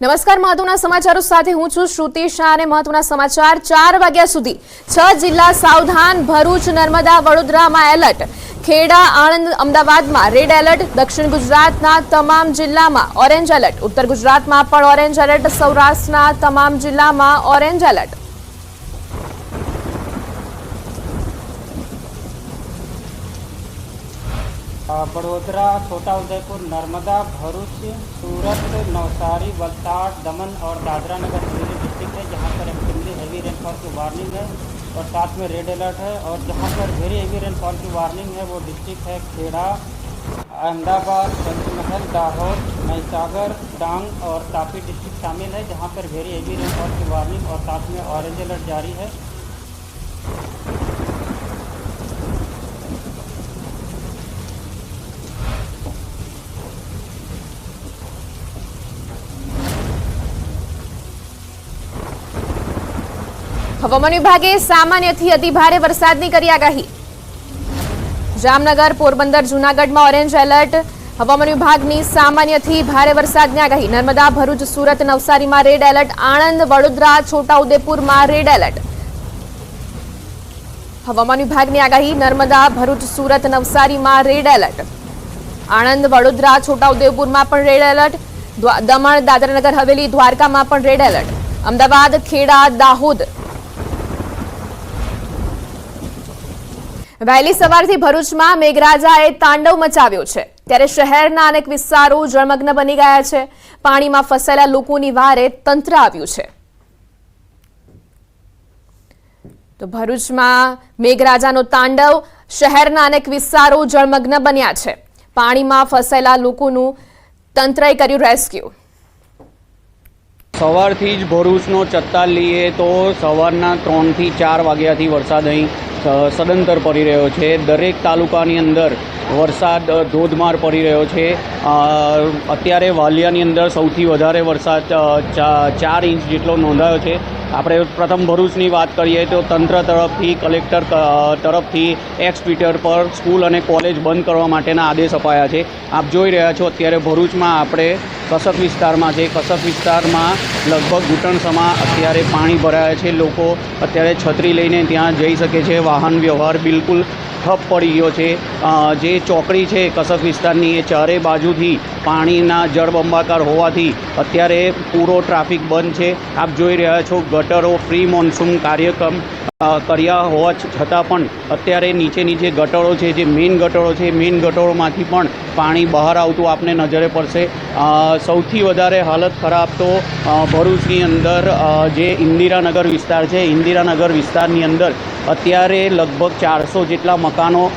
નમસ્કાર, મહત્વના સમાચારો સાથે હું છું શ્રુતિ શાહ અને મહત્વના સમાચાર ચાર વાગ્યા સુધી. છ જિલ્લા સાવધાન, ભરૂચ, નર્મદા, વડોદરામાં એલર્ટ. ખેડા, આણંદ, અમદાવાદમાં રેડ એલર્ટ. દક્ષિણ ગુજરાતના તમામ જિલ્લામાં ઓરેન્જ એલર્ટ. ઉત્તર ગુજરાતમાં પણ ઓરેન્જ એલર્ટ. સૌરાષ્ટ્રના તમામ જિલ્લામાં ઓરેન્જ એલર્ટ. बड़ोदरा छोटा उदयपुर नर्मदा, भरूच, सूरत, नवसारी, वलसाड़, दमन और दादरा नगर हवेली डिस्ट्रिक्ट है, जहाँ पर एक्सट्रीमली हैवी रेनफॉल की वार्निंग है और साथ में रेड अलर्ट है और जहाँ पर वेरी हैवी रेनफॉल की वार्निंग है, वो डिस्ट्रिक्ट है खेड़ा, अहमदाबाद, पंचमहल, दाहोद, महिसागर, डांग और तापी डिस्ट्रिक्ट शामिल है, जहाँ पर वेरी हैवी रेनफॉल की वार्निंग और साथ में ऑरेंज अलर्ट जारी है। હવામાન વિભાગે સામાન્યથી અતિ ભારે વરસાદની કરી આગાહી. જામનગર, પોરબંદર, જૂનાગઢમાં ઓરેન્જ એલર્ટ. હવામાન વિભાગની સામાન્યથી ભારે વરસાદની આગાહી. નર્મદા, ભરૂચ, સુરત, નવસારીમાં રેડ એલર્ટ. આણંદ, વડોદરા, છોટાઉદેપુરમાં રેડ એલર્ટ. હવામાન વિભાગની આગાહી, નર્મદા, ભરૂચ, સુરત, નવસારીમાં રેડ એલર્ટ. આણંદ, વડોદરા, છોટાઉદેપુરમાં પણ રેડ એલર્ટ. દમણ, દાદરાનગર, હવેલી, દ્વારકામાં પણ રેડ એલર્ટ. અમદાવાદ, ખેડા, દાહોદ વહેલી સવારથી ભરૂચમાં મેઘરાજાએ તાંડવ મચાવ્યો છે. ત્યારે શહેરના અનેક વિસ્તારો જળમગ્ન બની ગયા છે. પાણીમાં ફસાયેલા લોકોની વારે તંત્ર આવ્યું છે. તો ભરૂચમાં મેઘરાજાનો તાંડવ શહેરના અનેક વિસ્તારો જળમગ્ન બન્યા છે. પાણીમાં ફસાયેલા લોકોનું તંત્રએ કર્યું રેસ્ક્યુ. સવારથી જ ભરૂચનો ચત્તાલ લઈએ તો સવારના ત્રણથી ચાર વાગ્યાથી વરસાદ અહીં સદંતર પડી રહ્યો છે. દરેક તાલુકાની અંદર વરસાદ ધોધમાર પડી રહ્યો છે. અત્યારે વાલિયાની અંદર સૌથી વધારે વરસાદ ચાર ઇંચ જેટલો નોંધાયો છે. આપણે પ્રથમ ભરૂચની વાત કરીએ તો તંત્ર તરફથી, કલેક્ટર તરફથી એક્સ ટ્વિટર પર સ્કૂલ અને કોલેજ બંધ કરવા માટેના આદેશ અપાયા છે. આપ જોઈ રહ્યા છો, અત્યારે ભરૂચમાં આપણે કસક વિસ્તારમાં છે. કસક વિસ્તારમાં લગભગ ઘૂંટણસમાં અત્યારે પાણી ભરાયા છે. લોકો અત્યારે છત્રી લઈને ત્યાં જઈ શકે છે. વાહન વ્યવહાર બિલકુલ ઠપ પડી ગયો છે. જે ચોકડી છે કસક વિસ્તારની, એ ચારે બાજુથી પાણીના જળબંબાકાર હોવાથી અત્યારે પૂરો ટ્રાફિક બંધ છે. આપ જોઈ રહ્યા છો ગટરો પ્રી મોન્સૂન કાર્યક્રમ કર્યા હોવા છતાં પણ અત્યારે નીચે નીચે ગટરો છે, જે મેઇન ગટરો છે, મેઇન ગટરોમાંથી પણ પાણી બહાર આવતું આપને નજરે પડશે. સૌથી વધારે હાલત ખરાબ તો ભરૂચની અંદર જે ઇન્દિરાનગર વિસ્તાર છે. ઇન્દિરાનગર વિસ્તારની અંદર અત્યારે લગભગ ચારસો જેટલા મકાનો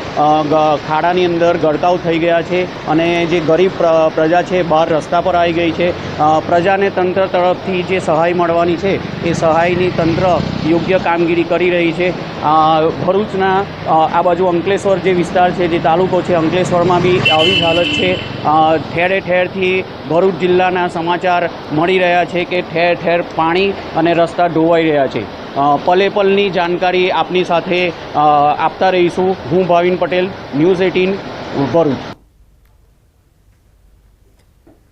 ખાડાની અંદર ગળકાવ થઈ ગયા છે અને જે ગરીબ પ્ર- પ્રજા છે બહાર રસ્તા પર આવી ગઈ છે. પ્રજાને તંત્ર તરફથી જે સહાય મળવાની છે એ સહાયની તંત્ર યોગ્ય કામગીરી કરી રહી છે. ભરૂચના આ બાજુ અંકલેશ્વર જે વિસ્તાર છે, જે તાલુકો છે, અંકલેશ્વરમાં બી આવી હાલત છે. ઠેરે ઠેરથી ભરૂચ જિલ્લાના સમાચાર મળી રહ્યા છે કે ઠેર ઠેર પાણી અને રસ્તા ધોવાઈ રહ્યા છે. પલે પલની જાણકારી આપની સાથે આપતા રહીશું. હું ભાવિન પટેલ, ન્યૂઝ એટીન, ભરૂચ.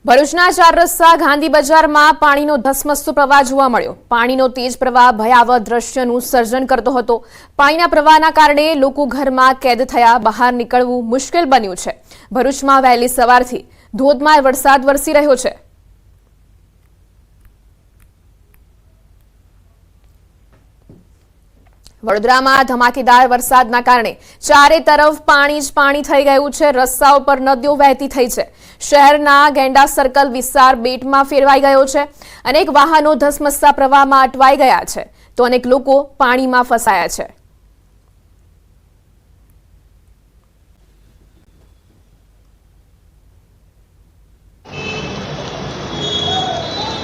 ભરૂચના ચાર રસ્તા ગાંધી બજારમાં પાણીનો ધસમસતો પ્રવાહ જોવા મળ્યો. પાણીનો તેજ પ્રવાહ ભયાવહ દ્રશ્યનું સર્જન કરતો હતો. પાણીના પ્રવાહના કારણે લોકો ઘરમાં કેદ થયા, બહાર નીકળવું મુશ્કેલ બન્યું છે. ભરૂચમાં વહેલી સવારથી ધોધમાર વરસાદ વરસી રહ્યો છે. વડોદરામાં ધમાકેદાર વરસાદના કારણે ચારે તરફ પાણી જ પાણી થઈ ગયું છે. રસ્તાઓ પર નદીઓ વહેતી થઈ છે. શહેરના ગેંડા સર્કલ વિસ્તાર બેટમાં ફેરવાઈ ગયો છે. અનેક વાહનો ધસમસતા પ્રવાહમાં અટવાઈ ગયા છે. તો અનેક લોકો પાણીમાં ફસાયા છે.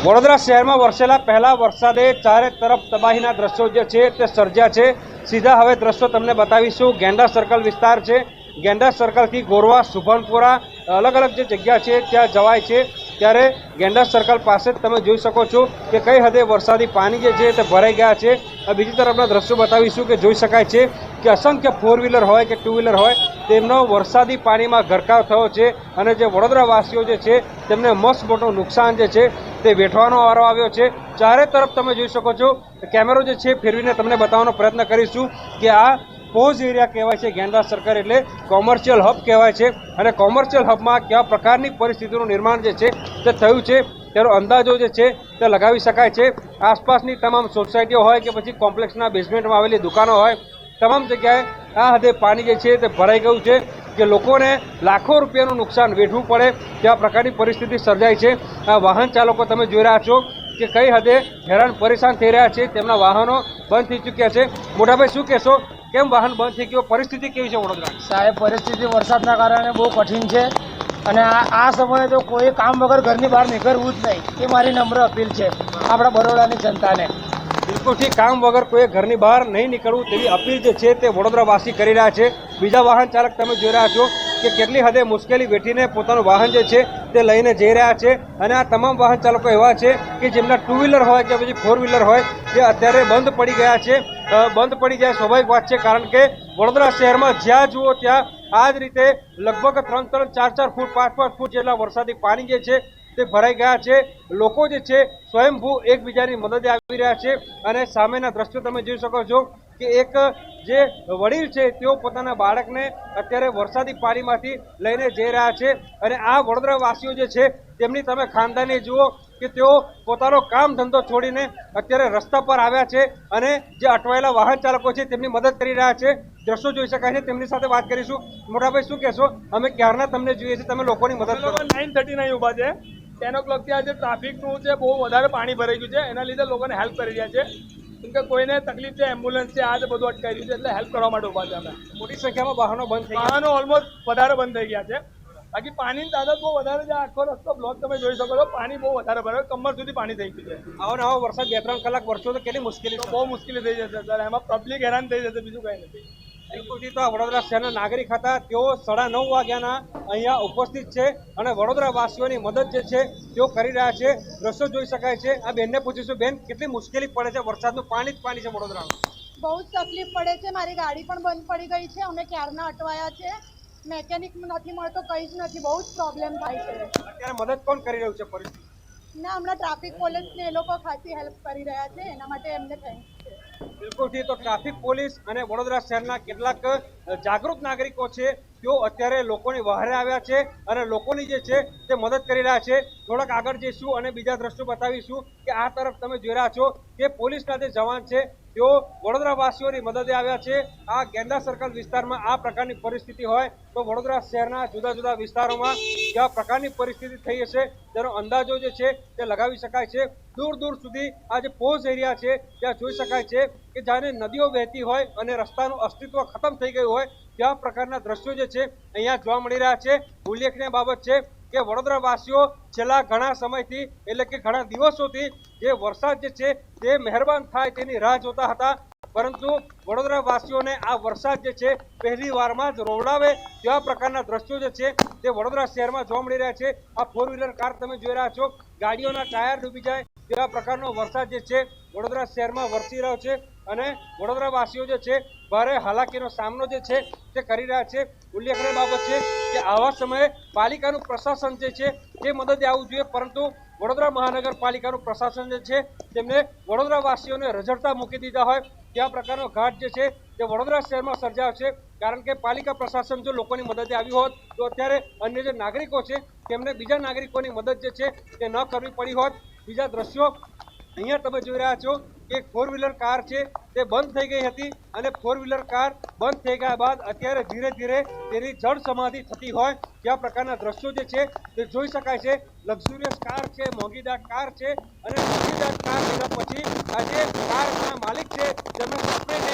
વડોદરા શહેરમાં વરસેલા પહેલા વરસાદે ચારે તરફ તબાહીના દ્રશ્યો જે છે તે સર્જ્યા છે. સીધા હવે દ્રશ્યો તમને બતાવીશું. ગેંડા સર્કલ વિસ્તાર છે. ગેંડા સર્કલથી ગોરવા સુભનપુરા અલગ અલગ જે જગ્યા છે, ત્યાં જવાય છે. ત્યારે ગેંડા સર્કલ પાસે તમે જોઈ શકો છો કે કઈ હદે વરસાદી પાણી જે છે તે ભરાઈ ગયા છે. બીજી તરફના દ્રશ્યો બતાવીશું કે જોઈ શકાય છે કે અસંખ્ય ફોર વ્હીલર હોય કે ટુ વ્હીલર હોય, તેમનો વરસાદી પાણીમાં ગરકાવ થયો છે અને જે વડોદરાવાસીઓ જે છે તેમને મસ્ત મોટું નુકસાન જે છે તે વેઠવાનો વારો આવ્યો છે. ચારે તરફ તમે જોઈ શકો છો કેમેરો જે છે ફેરવીને તમને બતાવવાનો પ્રયત્ન કરીશું કે આ પોઝ એરિયા કહેવાય છે, ગેંડા સરકાર એટલે કોમર્શિયલ હબ કહેવાય છે. અને કોમર્શિયલ હબમાં કેવા પ્રકારની પરિસ્થિતિનું નિર્માણ જે છે, તે થયું છે, તેનો અંદાજો જે છે, તે લગાવી શકાય છે. આસપાસની તમામ સોસાયટીઓ હોય કે પછી કોમ્પ્લેક્સના બેઝમેન્ટમાં આવેલી દુકાનો હોય, તમામ જગ્યાએ આ હદે પાણી જે છે, તે ભરાઈ ગયું છે કે લોકોને લાખો રૂપિયાનું નુકસાન વેઠવું પડે તેવા પ્રકારની પરિસ્થિતિ સર્જાઈ છે. આ વાહન ચાલકો તમે જોઈ રહ્યા છો કે કઈ હદે હેરાન પરેશાન થઈ રહ્યા છે. તેમના વાહનો બંધ થઈ ચૂક્યા છે. મોટાભાઈ શું કહેશો? કેમ વાહન બંધ થઈ ગયો? પરિસ્થિતિ કેવી છે વડોદરા સાહેબ પરિસ્થિતિ વરસાદના કારણે બહુ કઠિન છે અને આ આ સમયે તો કોઈ કામ વગર ઘરની બહાર નીકળવું જ નહીં. એ મારી નમ્ર અપીલ છે આપણા બરોડાની જનતાને. બિલકુલથી કામ વગર કોઈ ઘરની બહાર નહીં નીકળવું તેવી અપીલ જે છે તે વડોદરાવાસી કરી રહ્યા છે. બીજા વાહન ચાલક તમે જોઈ રહ્યા છો. કે કેટલી હદે મુશ્કેલી વેઠીને પોતાનું વાહન જે છે તે લઈને જઈ રહ્યા છે અને આ તમામ વાહન ચાલકો એવા છે કે જેમના ટુ વ્હીલર હોય કે પછી ફોર વ્હીલર હોય તે અત્યારે બંધ પડી ગયા છે. બંધ પડી જાય સ્વાભાવિક વાત છે કારણ કે વડોદરા શહેરમાં જ્યાં જુઓ ત્યાં આ જ રીતે લગભગ ત્રણ ત્રણ, ચાર ચાર ફૂટ, પાંચ પાંચ ફૂટ જેટલા વરસાદી પાણી જે છે તે ભરાઈ ગયા છે. લોકો જે છે સ્વયંભૂ એકબીજાની મદદે આવી રહ્યા છે અને સામેના દ્રશ્યો તમે જોઈ શકો છો. કે એક જે વડીલ છે, તેઓ પોતાના બાળકને અત્યારે વરસાદી પાણીમાંથી લઈને જઈ રહ્યા છે અને આ વડોદરાવાસીઓ જે છે, તેમની તમે ખાનદાની જુઓ કે તેઓ પોતાનો કામ ધંધો છોડીને અત્યારે રસ્તા પર આવ્યા છે અને જે અટવાયેલા વાહન ચાલકો છે, તેમની મદદ કરી રહ્યા છે. દ્રશ્યો જોઈ શકાય છે. તેમની સાથે વાત કરીશું. મોટાભાઈ, શું કહેશો? અમે ક્યારના તમને જોઈએ છીએ? તમે લોકોની મદદ કરો. નાઇન થર્ટી નાઇન ઊભા છે. ટેન ઓ ક્લોકથી આજે ટ્રાફિકનું છે, બહુ વધારે પાણી ભરાઈ ગયું છે. એના લીધે લોકોને હેલ્પ કરી રહ્યા છે. કેમ કે કોઈને તકલીફ છે એમ્બ્યુલન્સ છે આ બધું અટકાવી રહ્યું છે એટલે હેલ્પ કરવા માટે ઊભા છે અમે. મોટી સંખ્યામાં વાહનો બંધ થઈ વાહનો ઓલમોસ્ટ વધારે બંધ થઈ ગયા છે. બાકી પાણીની તાદાદ બહુ વધારે છે. આખો રસ્તો બ્લોક તમે જોઈ શકો છો પાણી બહુ વધારે ભરાય. કમર સુધી પાણી થઈ ગયું છે. આવો ને આવો વરસાદ બે ત્રણ કલાક વરસો તો કેટલી મુશ્કેલી બહુ મુશ્કેલી થઈ જશે સર. એમાં પબ્લિક હેરાન થઈ જશે બીજું કંઈ નથી. બિલકુલથી તો વડોદરા શહેરના નાગરિક હતા. તેઓ સાડા નવ વાગ્યાના અહીંયા ઉપસ્થિત છે અને વડોદરા વાસીઓની મદદ જે છે તેઓ કરી રહ્યા છે. દ્રશ્યો જોઈ શકાય છે. આ બેનને પૂછીશું બેન કેટલી મુશ્કેલી પડે છે? વરસાદનું પાણી જ પાણી છે વડોદરામાં બહુ જ તકલીફ પડે છે. મારી ગાડી પણ બંધ પડી ગઈ છે. અમે ક્યારના અટવાયા છે? મેકેનિક નથી મળતો કંઈ જ નથી. બહુ જ પ્રોબ્લેમ થાય છે. અત્યારે મદદ કોણ કરી રહ્યું છે પરિસ્થિતિ ને હમણાં ટ્રાફિક પોલીસ ને એ લોકો ખાસી હેલ્પ કરી રહ્યા છે. એના માટે એમને થેન્ક્સ છે બિલકુલથી તો ટ્રાફિક પોલીસ અને વડોદરા શહેરના કેટલાક જાગૃત નાગરિકો છે. તેઓ અત્યારે લોકોની વહારે આવ્યા છે અને લોકોની જે છે તે મદદ કરી રહ્યા છે, થોડાક આગળ જઈશું અને બીજા દ્રશ્યો બતાવીશું કે આ તરફ તમે જોઈ રહ્યા છો કે પોલીસના જે જવાન છે, તેઓ વડોદરાવાસીઓની મદદે આવ્યા છે. આ ગેંદા સર્કલ વિસ્તારમાં આ પ્રકારની પરિસ્થિતિ હોય તો વડોદરા શહેરના જુદા જુદા વિસ્તારોમાં કેવા પ્રકારની પરિસ્થિતિ થઈ હશે, તેનો અંદાજો જે છે તે લગાવી શકાય છે. દૂર દૂર સુધી આ જે પોઝ એરિયા છે, ત્યાં જોઈ શકાય છે કે જાણે નદીઓ વહેતી હોય અને રસ્તાનું અસ્તિત્વ ખતમ થઈ ગયું હોય તેવા પ્રકારના દ્રશ્યો જે છે અહીંયા જોવા મળી રહ્યા છે? ઉલ્લેખનીય બાબત છે કે વડોદરાવાસીઓ છેલ્લા ઘણા સમયથી એટલે કે ઘણા દિવસોથી જે વરસાદ જે છે તે મહેરબાન થાય તેની રાહ જોતા હતા. પરંતુ વડોદરાવાસીઓને આ વરસાદ જે છે પહેલી વારમાં જ રોવડાવે તેવા પ્રકારના દ્રશ્યો જે છે તે વડોદરા શહેરમાં જોવા મળી રહ્યા છે. આ ફોર વ્હીલર કાર તમે જોઈ રહ્યા છો. ગાડીઓના ટાયર ડૂબી જાય. તેવા પ્રકારનો વરસાદ જે છે, વડોદરા શહેરમાં વરસી રહ્યો છે અને વડોદરાવાસીઓ જે છે, ભારે હાલાકીનો સામનો જે છે, તે કરી રહ્યા છે. ઉલ્લેખનીય બાબત છે કે આવા સમયે પાલિકાનું પ્રશાસન જે છે, તે મદદે આવવું જોઈએ, પરંતુ વડોદરા મહાનગરપાલિકાનું પ્રશાસન જે છે, તેમને વડોદરાવાસીઓને રઝળતા મૂકી દીધા હોય તેવા પ્રકારનો ઘાટ જે છે, તે વડોદરા શહેરમાં સર્જાયો છે. કારણ કે પાલિકા પ્રશાસન જો લોકોની મદદે આવ્યું હોત, તો અત્યારે અન્ય જે નાગરિકો છે, તેમને બીજા નાગરિકોની મદદ જે છે, તે ન કરવી પડી હોત. બીજા દ્રશ્યો અહીંયા તમે જોઈ રહ્યા છો. કે ફોર વ્હીલર કાર છે, તે બંધ થઈ ગઈ હતી અને ફોર વ્હીલર કાર બંધ થઈ ગયા બાદ અત્યારે ધીરે ધીરે તેની જળ સમાધિ થતી હોય કેવા પ્રકારના દ્રશ્યો જે છે, તે જોઈ શકાય છે. લક્ઝુરિયસ કાર છે મોંઘીદાર કાર છે અને મોંઘીદાર કાર લીધા પછી આજે કારના માલિક છે જેમનો સપને તે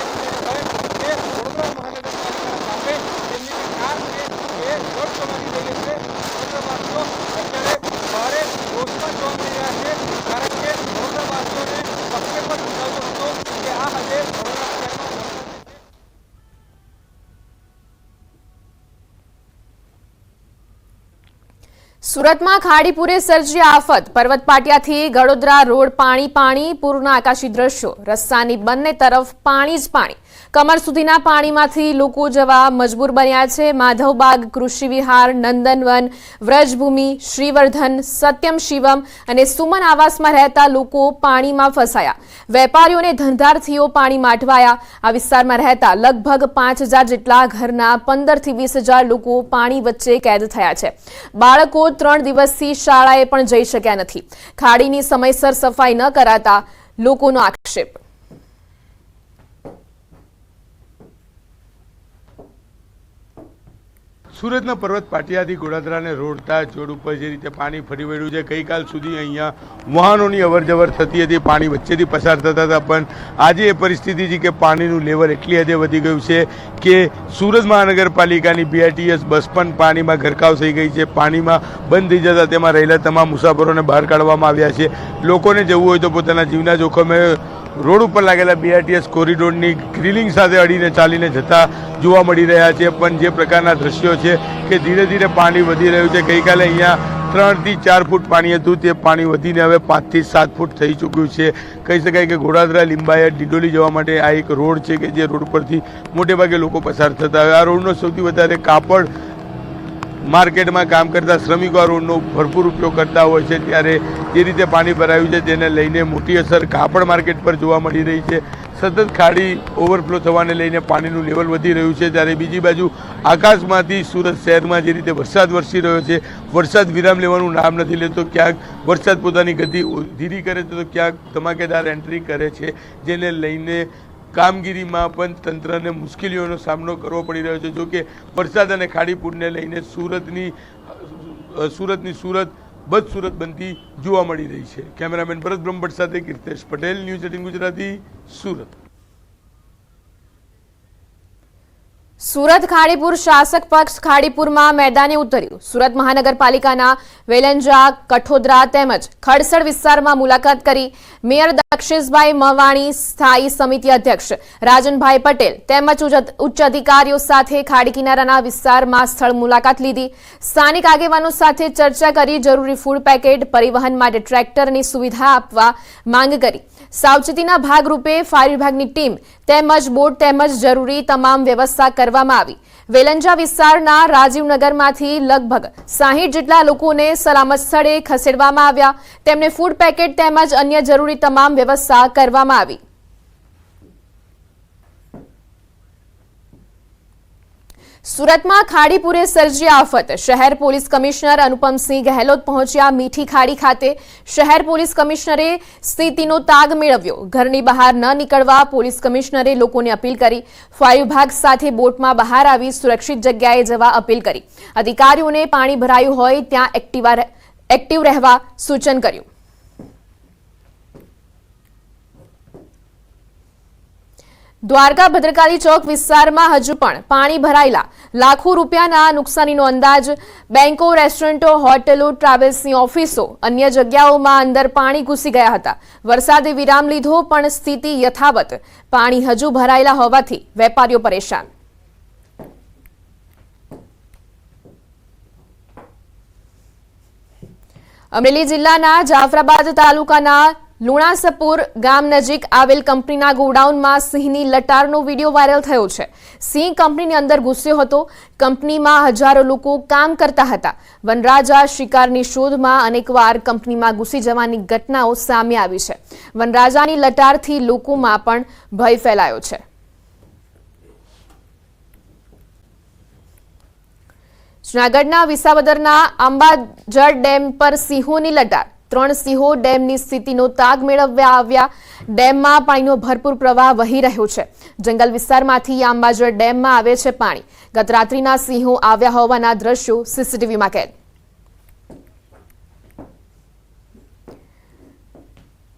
વડોદરા મહાનગરપાલિકા સામે તેમની જે કાર છે એ જળ સમાધિ થઈ ગઈ છે વડોદરાવાસીઓ અત્યારે ભારે રોષમાં જોવા મળી રહ્યા છે કારણ કે વડોદરાવાસીઓને સપને પણ સમજાવતો હતો કે આ હદે વડોદરા શહેરમાં વરસાદ જે છે સુરતમાં ખાડીપુરે સર્જી આફત. પર્વત પાટિયાથી ગડોદરા રોડ પાણી પાણી, પૂરના આકાશી દ્રશ્યો. રસ્તાની બંને તરફ પાણી જ પાણી. કમર સુધીના પાણીમાંથી લોકો જવા મજબૂર બન્યા છે. માધવબાગ કૃષિ વિહાર, નંદનવન, વ્રજભૂમિ, શ્રીવર્ધન, સત્યમ શિવમ અને સુમન આવાસમાં રહેતા લોકો પાણીમાં ફસાયા. વેપારીઓને ધંધાર્થીઓ પાણીમાં અટવાયા આ વિસ્તારમાં રહેતા લગભગ પાંચ જેટલા ઘરના પંદરથી વીસ લોકો પાણી વચ્ચે કેદ થયા છે. બાળકો ત્રણ દિવસથી શાળાએ પણ જઈ શક્યા નથી. ખાડીની સમયસર સફાઈ ન કરાતા લોકોનો આક્ષેપ. સુરતના પર્વત પાટિયાથી ગોડાદરાને રોડતા જોડ ઉપર જે રીતે પાણી ફરી વળ્યું છે, ગઈકાલ સુધી અહીંયા વાહનોની અવરજવર થતી હતી, પાણી વચ્ચેથી પસાર થતા હતા, પણ આજે એ પરિસ્થિતિ છે કે પાણીનું લેવલ એટલી હદે વધી ગયું છે કે સુરત મહાનગરપાલિકાની બીઆરટીએસ બસ પણ પાણીમાં ગરકાવ થઈ ગઈ છે. પાણીમાં બંધ થઈ જતા તેમાં રહેલા તમામ મુસાફરોને બહાર કાઢવામાં આવ્યા છે. લોકોને જવું હોય તો પોતાના જીવના જોખમે રોડ ઉપર લાગેલા બીઆરટીએસ કોરિડોરની ગ્રીલિંગ સાથે અડીને ચાલીને જતા જોવા મળી રહ્યા છે. પણ જે પ્રકારના દ્રશ્યો છે કે ધીરે ધીરે પાણી વધી રહ્યું છે. ગઈકાલે અહીંયા ત્રણથી ચાર ફૂટ પાણી હતું. તે પાણી વધીને હવે પાંચથી સાત ફૂટ થઈ ચૂક્યું છે. કહી શકાય કે ઘોડાદરા, લીંબાયત, ડિડોલી જવા માટે આ એક રોડ છે કે જે રોડ પરથી મોટેભાગે લોકો પસાર થતા હોય. આ રોડનો સૌથી વધારે કાપડ માર્કેટમાં કામ કરતા શ્રમિકો આ રોડનો ભરપૂર ઉપયોગ કરતા હોય છે, ત્યારે જે રીતે પાણી ભરાયું છે તેને લઈને મોટી અસર કાપડ માર્કેટ પર જોવા મળી રહી છે. સતત ખાડી ઓવરફ્લો થવાને લઈને પાણીનું લેવલ વધી રહ્યું છે, ત્યારે બીજી બાજુ આકાશમાંથી સુરત શહેરમાં જે રીતે વરસાદ વરસી રહ્યો છે, વરસાદ વિરામ લેવાનું નામ નથી લેતો, ક્યાંક વરસાદ પોતાની ગતિ ધીરી કરે છે, તો ક્યાંક ધમાકેદાર એન્ટ્રી કરે છે, જેને લઈને કામગીરીમાં પણ તંત્રને મુશ્કેલીઓનો સામનો કરવો પડી રહ્યો છે. જો કે વરસાદ અને ખાડીપૂરને લઈને સુરતની સુરતની સુરત બદ સુરત બનતી જોવા મળી રહી છે. કેમેરામેન ભરત બ્રહ્મભટ્ટ સાથે કીર્તેશ પટેલ, ન્યૂઝ એટીન ગુજરાતી, સુરત. સુરત ખાડીપુર શાસક પક્ષ ખાડીપુરમાં મેદાને ઉતર્યું. સુરત મહાનગરપાલિકાના વેલંજા, કઠોદરા તેમજ ખડસડ વિસ્તારમાં મુલાકાત કરી મેયર દક્ષેશભાઈ મવાણી, સ્થાયી સમિતિ અધ્યક્ષ રાજનભાઈ પટેલ તેમજ ઉચ્ચ- અધિકારીઓ સાથે ખાડી કિનારાના વિસ્તારમાં સ્થળ મુલાકાત લીધી. સ્થાનિક આગેવાનો સાથે ચર્ચા કરી જરૂરી ફૂડ પેકેટ, પરિવહન માટે ટ્રેક્ટરની સુવિધા આપવા માંગ કરી. સાવચેતીના ભાગરૂપે ફાયર વિભાગની ટીમ તેમજ બોટ તેમજ જરૂરી તમામ વ્યવસ્થા કરવામાં આવી. વેલંજા વિસ્તારના રાજીવનગરમાંથી લગભગ સાહીઠ જેટલા લોકોને સલામત સ્થળે ખસેડવામાં આવ્યા. તેમને ફૂડ પેકેટ તેમજ અન્ય જરૂરી તમામ વ્યવસ્થા કરવામાં આવી. સુરતમાં ખાડીપુરે સર્જી આફત. શહેર પોલીસ કમિશનર અનુપમસિંહ ગહેલોત પહોંચ્યા મીઠી ખાડી ખાતે. શહેર પોલીસ કમિશનરે સ્થિતિનો તાગ મેળવ્યો. ઘરની બહાર ન નીકળવા પોલીસ કમિશનરે લોકોને અપીલ કરી. ફાયર વિભાગ સાથે બોટમાં બહાર આવી સુરક્ષિત જગ્યાએ જવા અપીલ કરી. અધિકારીઓને પાણી ભરાયું હોય ત્યાં એક્ટિવા એક્ટિવ રહેવા સૂચન કર્યું. દ્વારકા ભદ્રકાલી ચોક વિસ્તારમાં હજુ પણ પાણી ભરાયેલા લાખો રૂપિયાના નુકસાનીનો અંદાજ. બેન્કો રેસ્ટોરન્ટો, હોટેલો, ટ્રાવેલ્સની ઓફિસો, અન્ય જગ્યાઓમાં અંદર પાણી ઘૂસી ગયા હતા. વરસાદે વિરામ લીધો, પણ સ્થિતિ યથાવત. પાણી હજુ ભરાયેલા હોવાથી વેપારીઓ પરેશાન. અમરેલી જિલ્લાના જાફરાબાદ તાલુકાના લુણાસપુર ગામ નજીક આવેલ કંપનીના ગોડાઉનમાં સિંહની લટારનો વીડિયો વાયરલ થયો છે. સિંહ કંપનીની અંદર ઘૂસ્યો હતો. કંપનીમાં હજારો લોકો કામ કરતા હતા. વનરાજા શિકારની શોધમાં અનેકવાર કંપનીમાં ઘૂસી જવાની ઘટનાઓ સામે આવી છે. વનરાજાની લટારથી લોકોમાં પણ ભય ફેલાયો છે. જૂનાગઢના વિસાવદરના અંબાજળ ડેમ પર સિંહોની લટાર. ત્રણ સિંહો ડેમની સ્થિતિનો તાગ મેળવવા આવ્યા. ડેમમાં પાણીનો ભરપૂર પ્રવાહ વહી રહ્યો છે. જંગલ વિસ્તારમાંથી આંબાજર ડેમમાં આવે છે પાણી. ગત રાત્રિના સિંહો આવ્યા હોવાના દ્રશ્યો સીસીટીવીમાં કેદ.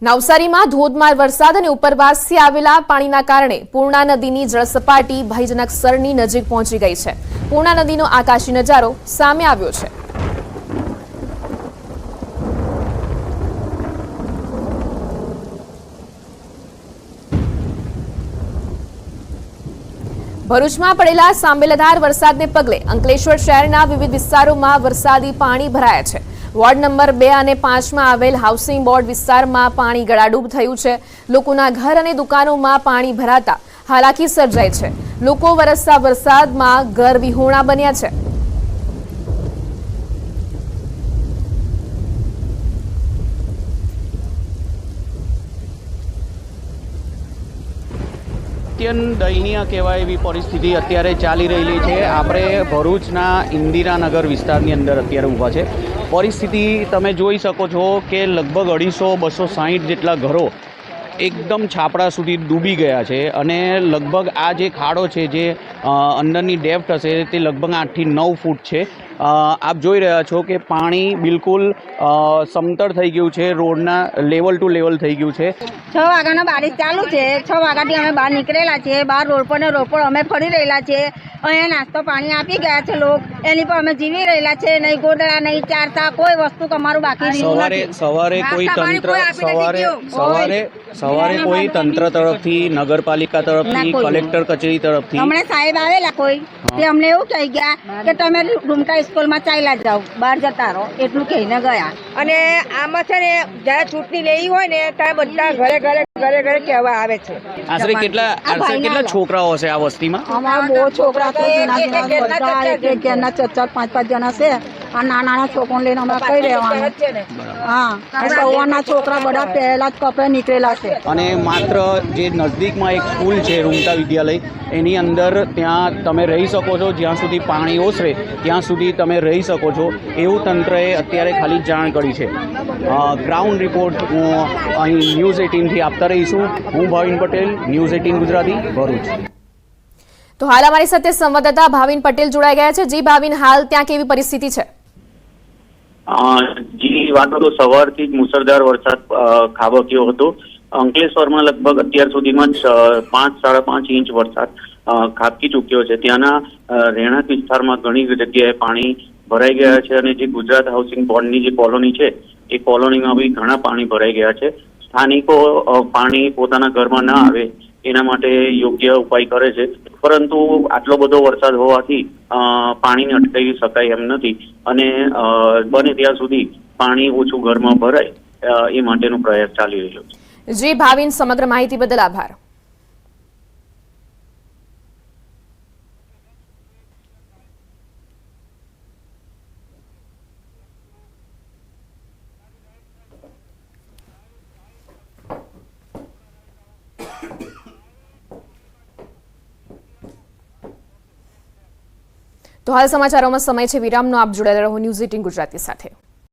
નવસારીમાં ધોધમાર વરસાદ અને ઉપરવાસથી આવેલા પાણીના કારણે પૂર્ણા નદીની જળસપાટી ભયજનક સરની નજીક પહોંચી ગઈ છે. પૂર્ણા નદીનો આકાશી નજારો સામે આવ્યો છે. ભરૂચમાં પડેલા સાંબેલાધાર વરસાદને પગલે અંકલેશ્વર શહેરના વિવિધ વિસ્તારોમાં વરસાદી પાણી ભરાયા છે. વોર્ડ નંબર બે અને પાંચમાં આવેલ હાઉસિંગ બોર્ડ વિસ્તારમાં પાણી ગળાડૂબ થયું છે. લોકોના ઘર અને દુકાનોમાં પાણી ભરાતા હાલાકી સર્જાઈ છે. લોકો વરસતા વરસાદમાં ઘર વિહોણા બન્યા છે. અત્યંત દયનીય કહેવાય એવી પરિસ્થિતિ અત્યારે ચાલી રહેલી છે. આપણે ભરૂચના ઇન્દિરાનગર વિસ્તારની અંદર અત્યારે ઊભા છે. પરિસ્થિતિ તમે જોઈ શકો છો કે લગભગ અઢીસો બસો સાહીઠ જેટલા ઘરો એકદમ છાપડા સુધી ડૂબી ગયા છે અને લગભગ આ જે ખાડો છે જે અંદરની ડેપ્થ હશે તે લગભગ આઠથી નવ ફૂટ છે. આપ જોઈ રહ્યા છો કે પાણી બિલકુલ સમતળ થઈ ગયું છે, રોડના લેવલ ટુ લેવલ થઈ ગયું છે. છ વાગ્યાનો બારીશ ચાલુ છે. છ વાગ્યાથી અમે બહાર નીકળેલા છીએ. બહાર રોડ પર ને રોડ પર અમે ફરી રહેલા છીએ. અહીંયા નાસ્તો પાણી આપી ગયા છે લોક. એની પર અમે જીવી રહેલા છે નહીં ગોદડા નહીં ચારતા કોઈ વસ્તુ અમારું બાકી રહ્યું સવારે સવારે કોઈ તંત્ર સવારે સવારે સવારે કોઈ તંત્ર તરફથી નગરપાલિકા તરફથી કલેક્ટર કચેરી તરફથી હમણાં સાહેબ આવેલા કોઈ તે અમને એવું કહી ગયા કે તમે ડુમકા સ્કૂલમાં ચાલ્યા જાઓ બહાર જતા રહો એટલું કહીને ગયા. અને આમાં છે ને જ્યારે ચૂંટણી લેવી હોય ને ત્યારે બધા ઘરે ઘરે ઘરે ઘરે કહેવા આવે છે. આશરે કેટલા આશરે કેટલા છોકરાઓ હશે આ વસ્તીમાં? અમારા બહુ છોકરા બધા એક એક ઘરના ચાર ચાર પાંચ પાંચ જણા છે. આ નાના નાના છોકરાને લઈને અમે કઈ રહેવાનું? હા. સવારના છોકરા બધા પહેલા જ કપડે નીકળેલા છે. અને માત્ર જે નજદીકમાં એક સ્કૂલ છે રૂમતા વિદ્યાલય એની અંદર ત્યાં તમે રહી શકો છો. જ્યાં સુધી પાણી ઓસરે ત્યાં સુધી તમે રહી શકો છો. એવું તંત્રએ અત્યારે ખાલી જાણ કરી છે. ગ્રાઉન્ડ રિપોર્ટ હું અહીં ન્યૂઝ એટીનથી આપતા રહીશું. હું ભાવિન પટેલ ન્યૂઝ એટીન ગુજરાતી ભરૂચ. તો હાલ અમારી સાથે સંવાદદાતા ભાવિન પટેલ જોડાઈ ગયા છે. જી ભાવિન, હાલ ત્યાં કેવી પરિસ્થિતિ છે? જી વાતો તો સવારથી જ મુસળધાર વરસાદ ખાબક્યો હતો. અંકલેશ્વરમાં લગભગ અત્યાર સુધીમાં પાંચ, સાડા પાંચ ઇંચ વરસાદ ખાબકી ચૂક્યો છે. ત્યાંના રહેણાંક વિસ્તારમાં ઘણી જગ્યાએ પાણી ભરાઈ ગયા છે અને જે ગુજરાત હાઉસિંગ બોર્ડની જે કોલોની છે, એ કોલોનીમાં બી ઘણા પાણી ભરાઈ ગયા છે. સ્થાનિકો પાણી પોતાના ઘરમાં ના આવે એના માટે યોગ્ય ઉપાય કરે છે. પરંતુ આટલો બધો વરસાદ હોવાથી પાણીને અટકાવી શકાય એમ નથી. અને બને ત્યાં સુધી પાણી ઓછું ઘરમાં ભરાય એ માટેનો પ્રયાસ ચાલી રહ્યો છે. જી ભાવિન, સમગ્ર માહિતી બદલ આભાર. તો હાલ સમાચારોમાં સમય છે. વિરામનો આપ જોડાયેલા રહો ન્યૂઝ એટીન ગુજરાતી સાથે.